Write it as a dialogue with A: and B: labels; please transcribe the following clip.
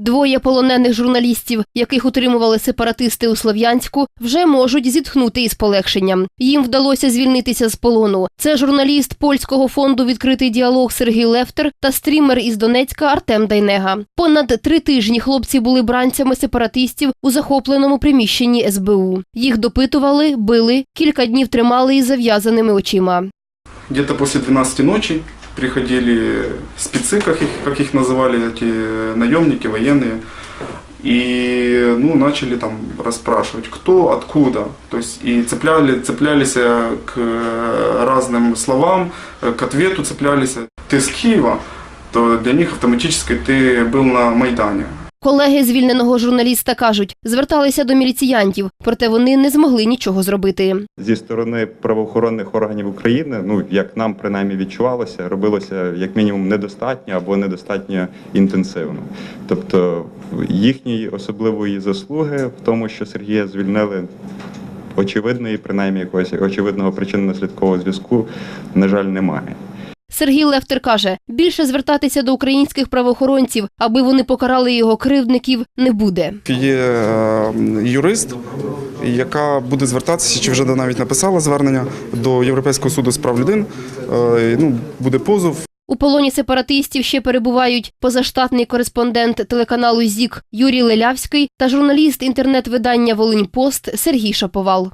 A: Двоє полонених журналістів, яких утримували сепаратисти у Слов'янську, вже можуть зітхнути із полегшенням. Їм вдалося звільнитися з полону. Це журналіст польського фонду Відкритий діалог Сергій Лефтер та стрімер із Донецька Артем Дайнега. Понад три тижні хлопці були бранцями сепаратистів у захопленому приміщенні СБУ. Їх допитували, били, кілька днів тримали із зав'язаними очима.
B: Где-то после 12 ночи приходили спецы, как их, как их называли, эти наемники, военные, и ну, начали там расспрашивать, кто, откуда. То есть и цепляли, цеплялись э, к э, разным словам, э, к ответу цеплялись. Ты с Киева, то для них автоматически ты был на Майдане.
A: Колеги звільненого журналіста кажуть, зверталися до міліціянтів, проте вони не змогли нічого зробити.
C: зі сторони правоохоронних органів України, ну як нам принаймні відчувалося, робилося як мінімум недостатньо або недостатньо інтенсивно. Тобто їхньої особливої заслуги в тому, що Сергія звільнили. Очевидної, принаймні якогось очевидного причинно-наслідкового зв'язку, на жаль, немає.
A: Сергій Лефтер каже, більше звертатися до українських правоохоронців, аби вони покарали його кривдників, не буде.
D: Є е, юрист, яка буде звертатися, чи вже навіть написала звернення до Європейського суду з прав людин. Е, Ну, буде позов.
A: У полоні сепаратистів ще перебувають позаштатний кореспондент телеканалу ЗІК Юрій Лелявський та журналіст інтернет-видання Волинь Пост Сергій Шаповал.